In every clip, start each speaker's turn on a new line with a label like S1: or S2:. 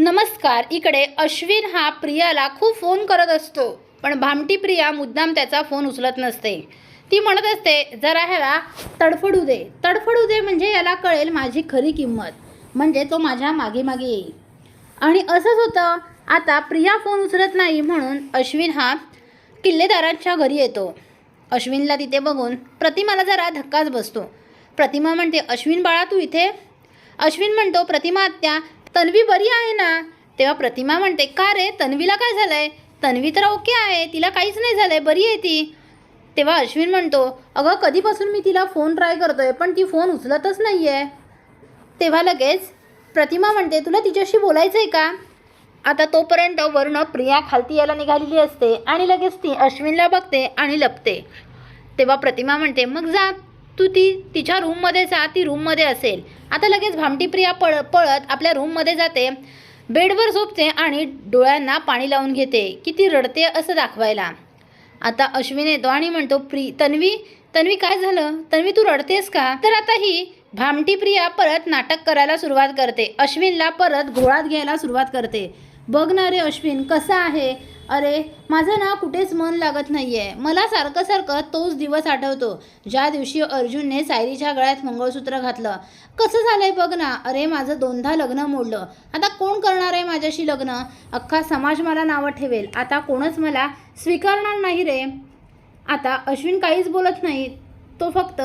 S1: नमस्कार इकडे अश्विन हा प्रियाला खूप फोन करत असतो. पण भामटी प्रिया मुद्दाम त्याचा फोन उचलत नसते. ती म्हणत असते जरा ह्याला तडफडू दे. तडफडू दे म्हणजे याला कळेल माझी खरी किंमत. म्हणजे तो माझ्या मागे मागे येईल. आणि असंच होतं. आता प्रिया फोन उचलत नाही म्हणून अश्विन हा किल्लेदारांच्या घरी येतो. अश्विनला तिथे बघून प्रतिमाला जरा धक्काच बसतो. प्रतिमा म्हणते अश्विन बाळा तू इथे? अश्विन म्हणतो प्रतिमा आत्या तन्वी बरी आहे ना? तेव्हा प्रतिमा म्हणते का रे? तन्वीला काय झालंय? तन्वी तर ओके आहे तिला काहीच नाही झालंय बरी आहे ती. तेव्हा अश्विन म्हणतो अगं कधीपासून मी तिला फोन ट्राय करतोय पण ती फोन उचलतच नाही आहे तेव्हा लगेच प्रतिमा म्हणते तुला तिच्याशी बोलायचं आहे का? आता तोपर्यंत वर्ण प्रिया खालती यायला निघालेली असते आणि लगेच ती अश्विनला बघते आणि लपते. तेव्हा प्रतिमा म्हणते मग जा तू ती तिच्या रूममध्ये जा ती रूममध्ये असेल. आता लगेच भामटी प्रिया पळ पळत आपल्या रूममध्ये जाते. बेडवर झोपते आणि डोळ्यांना पाणी लावून घेते. की ती रडते असं दाखवायला. आता अश्विन येतो आणि म्हणतो प्री तन्वी तन्वी काय झालं? तन्वी तू रडतेस का? तर आता ही भामटी प्रिया परत नाटक करायला सुरुवात करते. अश्विनला परत घोळात घ्यायला सुरुवात करते. बघ ना रे अश्विन कसं आहे? अरे माझं ना कुठेच मन लागत नाही आहे मला सारखं सारखं तोच दिवस आठवतो. ज्या दिवशी अर्जुनने सायरीच्या गळ्यात मंगळसूत्र घातलं. कसं झालंय बघ ना? अरे माझं दोनदा लग्न मोडलं. आता कोण करणार आहे माझ्याशी लग्न? अख्खा समाज मला नावं ठेवेल. आता कोणच मला स्वीकारणार नाही रे. आता अश्विन काहीच बोलत नाही. तो फक्त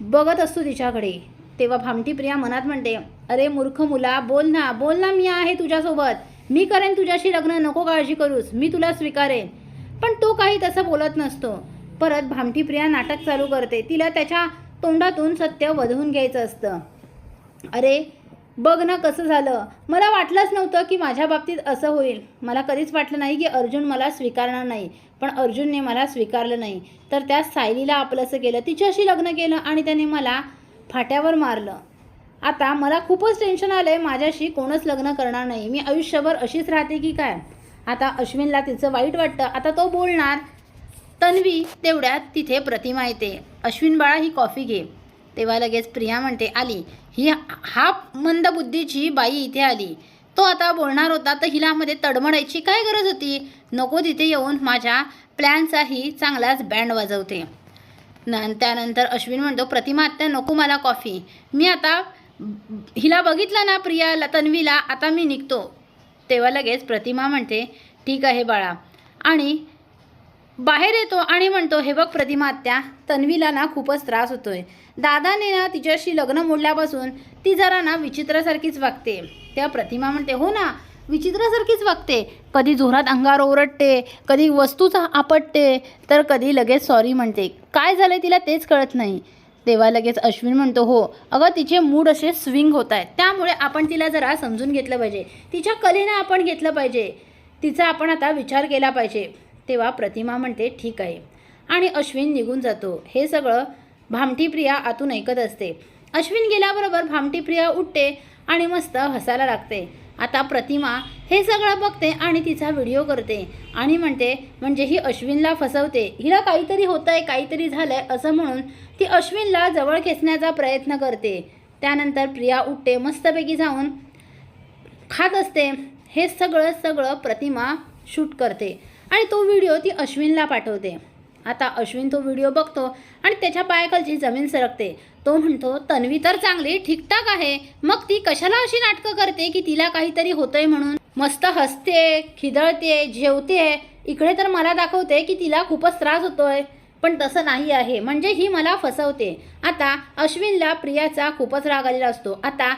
S1: बघत असतो तिच्याकडे. तेव्हा भामटी प्रिया मनात म्हणते अरे मूर्ख मुला बोल ना. बोल ना मी आहे तुझ्यासोबत. मी करेन तुझ्याशी लग्न नको काळजी करूस मी तुला स्वीकारेन. पण तो काही तसं बोलत नसतो. परत भामटी प्रिया नाटक चालू करते. तिला त्याच्या तोंडातून सत्य वधवून घ्यायचं असतं. अरे बघ ना कसं झालं. मला वाटलंच नव्हतं की माझ्या बाबतीत असं होईल. मला कधीच वाटलं नाही की अर्जुन मला स्वीकारणार नाही. पण अर्जुनने मला स्वीकारलं नाही. तर त्या सायलीला आपलंसं केलं. तिच्याशी लग्न केलं आणि त्याने मला फाट्यावर मारलं. आता मला खूपच टेन्शन आलं आहे माझ्याशी कोणच लग्न करणार नाही. मी आयुष्यभर अशीच राहते की काय? आता अश्विनला तिचं वाईट वाटतं. आता तो बोलणार तन्वी तेवढ्यात तिथे प्रतिमा येते. अश्विन बाळा ही कॉफी घे. तेव्हा लगेच प्रिया म्हणते आली. ही हा मंदबुद्धीची बाई इथे आली. तो आता बोलणार होता तर हिलामध्ये तडमडायची काय गरज होती? नको तिथे येऊन माझ्या प्लॅनचाही चांगलाच बँड वाजवते. न त्यानंतर अश्विन म्हणतो प्रतिमा आत्या नको मला कॉफी. मी आता हिला बघितलं ना प्रियाला तन्वीला आता मी निघतो. तेव्हा लगेच प्रतिमा म्हणते ठीक आहे बाळा. आणि बाहेर येतो आणि म्हणतो हे बघ प्रतिमा आत्या तन्वीला ना खूपच त्रास होतोय. दादाने ना तिच्याशी लग्न मोडल्यापासून ती जरा ना विचित्रासारखीच वागते. तेव्हा प्रतिमा म्हणते हो ना विचित्रासारखीच वागते. कधी जोरात अंगावर ओरडते कधी वस्तूच आपटते तर कधी लगेच सॉरी म्हणते. काय झालं तिला तेच कळत नाही. तेव्हा लगेच अश्विन म्हणतो हो. अगं तिचे मूड असे स्विंग होत आहेत. त्यामुळे आपण तिला जरा समजून घेतलं पाहिजे. तिच्या कलेनं आपण घेतलं पाहिजे. तिचा आपण आता विचार केला पाहिजे. तेव्हा प्रतिमा म्हणते ठीक आहे. आणि अश्विन निघून जातो. हे सगळं भामटी प्रिया आतून ऐकत असते. अश्विन गेल्याबरोबर भामटी प्रिया उठते आणि मस्त हसायला लागते. आता प्रतिमा हे सगळं बघते आणि तिचा व्हिडिओ करते. आणि म्हणते म्हणजे ही अश्विनला फसवते. हिला काहीतरी होतं आहे काहीतरी झालं आहे असं म्हणून ती अश्विनला जवळ खेचण्याचा प्रयत्न करते. त्यानंतर प्रिया उठते मस्तपैकी जाऊन खात असते. हे सगळं सगळं प्रतिमा शूट करते आणि तो व्हिडिओ ती अश्विनला पाठवते. आता अश्विन तो व्हिडिओ बघतो आणि त्याच्या पायाखालची जमीन सरकते. तो म्हणतो तन्वी तर चांगली ठीकठाक आहे. मग ती कशाला अशी नाटकं करते की तिला काहीतरी होतंय म्हणून? मस्त हसते खिदळते जेवते. इकडे तर मला दाखवते की तिला खूपच त्रास होतोय. पण तसं नाही आहे. म्हणजे ही मला फसवते. आता अश्विनला प्रियाचा खूपच राग आलेला असतो. आता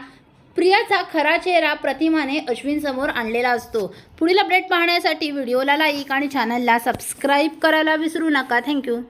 S1: प्रियाचा खरा चेहरा प्रतिमाने अश्विनसमोर आणलेला असतो. पुढील अपडेट पाहण्यासाठी व्हिडिओला लाईक आणि चॅनलला सबस्क्राईब करायला विसरू नका. थँक्यू